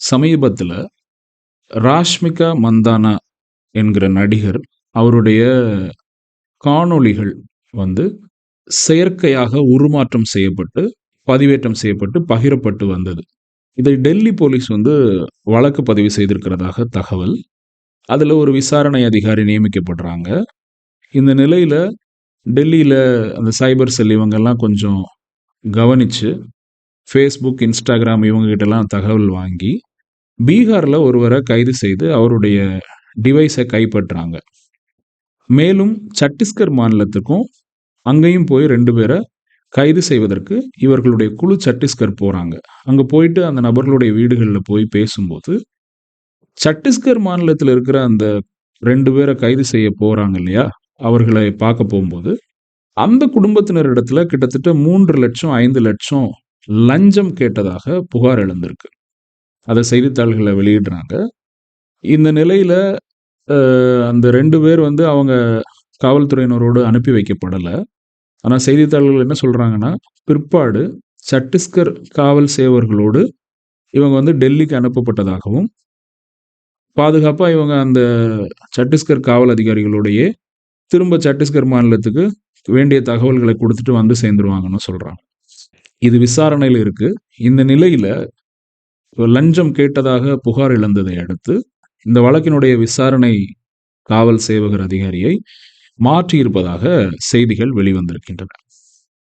சமீபத்தில் ராஷ்மிகா மந்தானா என்கிற நடிகர் அவருடைய காணொளிகள் வந்து செயற்கையாக உருமாற்றம் செய்யப்பட்டு பதிவேற்றம் செய்யப்பட்டு பகிரப்பட்டு வந்தது. இதை டெல்லி போலீஸ் வந்து வழக்கு பதிவு செய்திருக்கிறதாக தகவல். அதில் ஒரு விசாரணை அதிகாரி நியமிக்கப்படுறாங்க. இந்த நிலையில் டெல்லியில் அந்த சைபர் செல் இவங்கெல்லாம் கொஞ்சம் கவனித்து ஃபேஸ்புக் இன்ஸ்டாகிராம் இவங்ககிட்டலாம் தகவல் வாங்கி பீகாரில் ஒருவரை கைது செய்து அவருடைய டிவைஸை கைப்பற்றாங்க. மேலும் சத்தீஸ்கர் மாநிலத்துக்கும் அங்கேயும் போய் ரெண்டு பேரை கைது செய்வதற்கு இவர்களுடைய குழு சத்தீஸ்கர் போகிறாங்க அங்கே போயிட்டு அந்த நபர்களுடைய வீடுகளில் போய் பேசும்போது சத்தீஸ்கர் மாநிலத்தில் இருக்கிற அந்த ரெண்டு பேரை கைது செய்ய போகிறாங்க இல்லையா? அவர்களை பார்க்க போகும்போது அந்த குடும்பத்தினரிடத்துல கிட்டத்தட்ட மூன்று லட்சம் ஐந்து லட்சம் லஞ்சம் கேட்டதாக புகார் எழுந்திருக்கு. அதை செய்தித்தாள்களை வெளியிடுறாங்க. இந்த நிலையில் அந்த ரெண்டு பேர் வந்து அவங்க காவல்துறையினரோடு அனுப்பி வைக்கப்படலை. ஆனால் செய்தித்தாள்கள் என்ன சொல்கிறாங்கன்னா பிற்பாடு சட்டீஸ்கர் காவல் சேவர்களோடு இவங்க வந்து டெல்லிக்கு அனுப்பப்பட்டதாகவும் பாதுகாப்பாக இவங்க அந்த சட்டீஸ்கர் காவல் அதிகாரிகளோடையே திரும்ப சட்டீஸ்கர் மாநிலத்துக்கு வேண்டிய தகவல்களை கொடுத்துட்டு வந்து சேர்ந்துருவாங்கன்னு சொல்கிறாங்க இது விசாரணையில் இருக்கு. இந்த நிலையில லஞ்சம் கேட்டதாக புகார் இழந்ததை அடுத்து இந்த வழக்கினுடைய விசாரணை காவல் சேவகர் அதிகாரியை மாற்றியிருப்பதாக செய்திகள் வெளிவந்திருக்கின்றன.